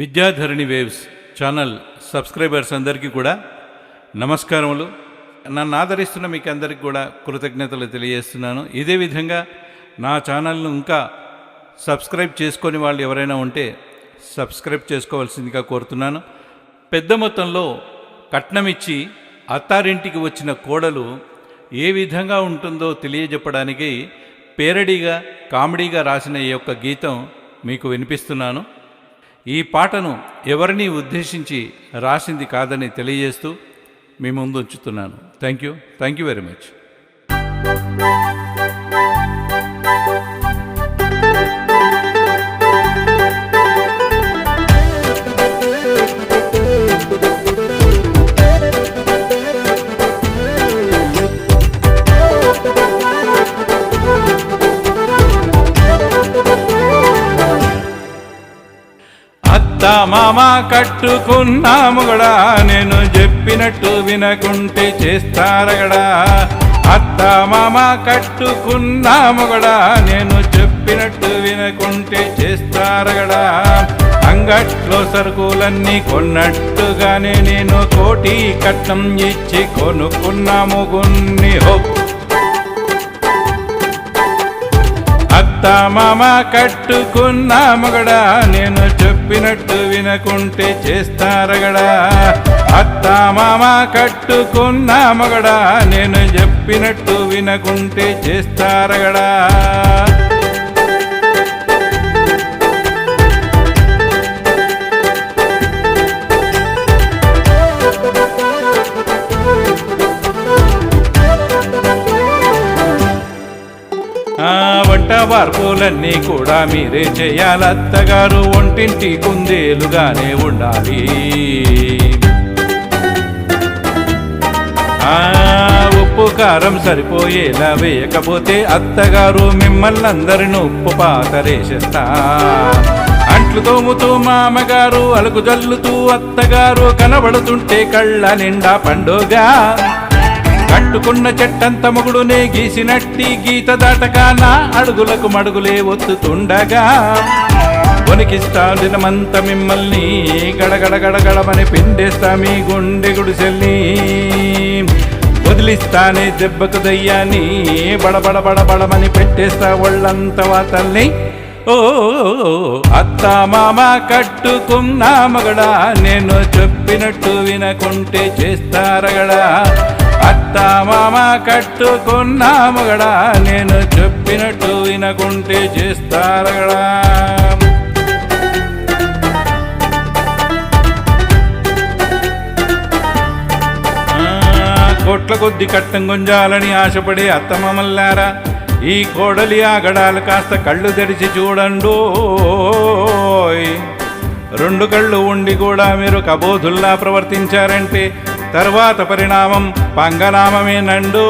Vidyadharani waves channel subscribers అందరికీ కూడా నమస్కారములు. నన్ను ఆదరిస్తున్న మీకు అందరికీ కూడా కృతజ్ఞతలు తెలియజేస్తున్నాను. ఇదే విధంగా నా ఛానల్ను ఇంకా సబ్స్క్రైబ్ చేసుకొని వాళ్ళు ఎవరైనా ఉంటే సబ్స్క్రైబ్ చేసుకోవాల్సిందిగా కోరుతున్నాను. పెద్ద మొత్తంలో కట్నం ఇచ్చి అత్తారింటికి వచ్చిన కోడలు ఏ విధంగా ఉంటుందో తెలియజెప్పడానికి పేరడీగా కామెడీగా రాసిన ఈ యొక్క గీతం మీకు వినిపిస్తున్నాను. ఈ పాటను ఎవరిని ఉద్దేశించి రాసింది కాదని తెలియజేస్తూ మీ ముందు ఉంచుతున్నాను. Thank you thank you very much మామా మామ కట్టుకున్నాము నేను చెప్పినట్టు వినకుంటే చేస్తారగడా అత్త మామ కట్టుకున్నాముగడా నేను చెప్పినట్టు వినకుంటే చేస్తారగడా అంగట్లో సరుకులన్నీ కొన్నట్టుగానే నేను కోటి కట్నం ఇచ్చి కొనుక్కున్నాము గున్ని హో! అత్త మామ కట్టుకున్న మగడా నేను చెప్పినట్టు వినకుంటే చేస్తారగడా. అత్త మామ కట్టుకున్న మగడా నేను చెప్పినట్టు వినకుంటే చేస్తారగడా. మార్పులన్నీ కూడా మీరే చేయాలత్తగారు ఒంటింటి కుందేలుగానే ఉండాలి. ఆ ఉప్పు కారం సరిపోయేలా వేయకపోతే అత్తగారు మిమ్మల్ని అందరిని ఉప్పు పాతరేసేస్తా అంట్లు తోముతూ మామగారు అలుగు జల్లుతూ అత్తగారు కనబడుతుంటే కళ్ళ నిండా పండుగ. కట్టుకున్న చెట్టంత మొగుడునే గీసినట్టి గీత దాటగా నా అడుగులకు మడుగులే ఒత్తుతుండగా. వణికిస్తా దినమంత మిమ్మల్ని గడగడ గడగడమని పిండేస్తా మీ గుండె గుడిసెల్ని. వదిలిస్తానే దెబ్బకు దయ్యాన్ని బడబడ బడబడమని పెట్టేస్తా ఒళ్ళంత వాతల్ని ఓ అత్త మామ కట్టుకున్నా మగడా నేను చెప్పినట్టు వినకుంటే చేస్తారగడా. అత్త మామ కట్టుకున్నాము గడా నేను చెప్పినట్టు వినకుంటే చేస్తారగడా కోట్ల కొద్ది కట్టం గుంజాలని ఆశపడే అత్తమమల్లారా ఈ కోడలి ఆగడాలు కాస్త కళ్ళు తెరిచి చూడండోయ్ రెండు కళ్ళు ఉండి కూడా మీరు కబోధుల్లా ప్రవర్తించారంటే తర్వాత పరిణామం పంగనామమేనండోయ్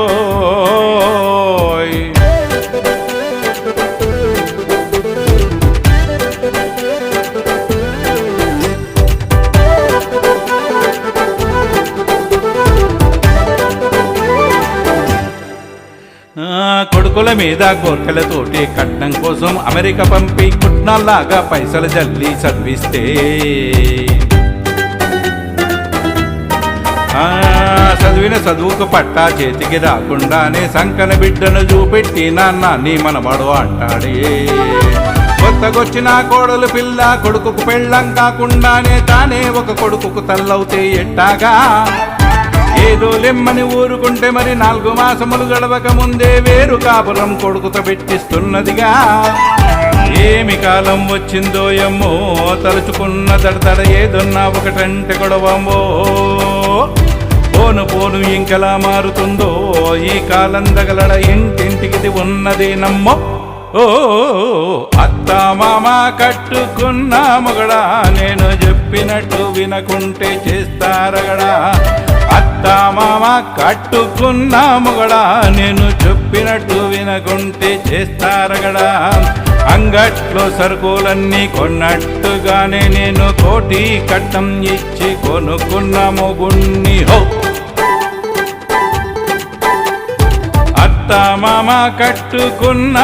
ఆ, కొడుకుల మీద గోర్ఖలతోటి కట్నం కోసం అమెరికా పంపి కుట్నాల్లాగా పైసలు జల్లి చదివిస్తే చదివిన చదువుకు పట్టా చేతికి రాకుండానే సంకన బిడ్డను చూపెట్టి నాన్న నీ మనబడు అంటాడే. కొత్తగొచ్చిన కోడలు పిల్ల కొడుకుకు పెళ్ళం కాకుండానే తానే ఒక కొడుకుకు తల్లవుతే ఎట్టాగా? ఏదో లెమ్మని ఊరుకుంటే మరి నాలుగు మాసములు గడవక ముందే వేరు కాపురం కొడుకుతో పెట్టిస్తున్నదిగా. ఏమి కాలం వచ్చిందో ఎమ్మో తలుచుకున్న దడదడ ఏదన్నా ఒకటంటే గొడవమ్మో పోను పోను ఇంకెలా మారుతుందో ఈ కాలం దగలడ ఇంటింటికిది ఉన్నది నమ్మో. ఓ అత్త మామ కట్టుకున్నా మొగడా నేను చెప్పినట్టు వినకుంటే చేస్తారగడా. అత్త మామ కట్టుకున్నా మొగడా నేను చెప్పినట్టు వినకుంటే చేస్తారగడా. అంగట్లో సరుకులన్నీ కొన్నట్టుగానే నేను కోటి కట్టం ఇచ్చి కొనుక్కున్న మొగుణ్ణి హో అత్త మామ కట్టుకున్న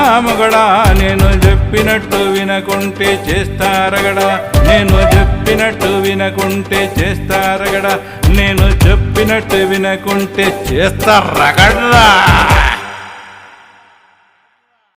నేను చెప్పినట్టు వినకుంటే చేస్తారగడా. నేను చెప్పినట్టు వినకుంటే చేస్తారగడా. నేను చెప్పినట్టు వినకుంటే చేస్తారగడా.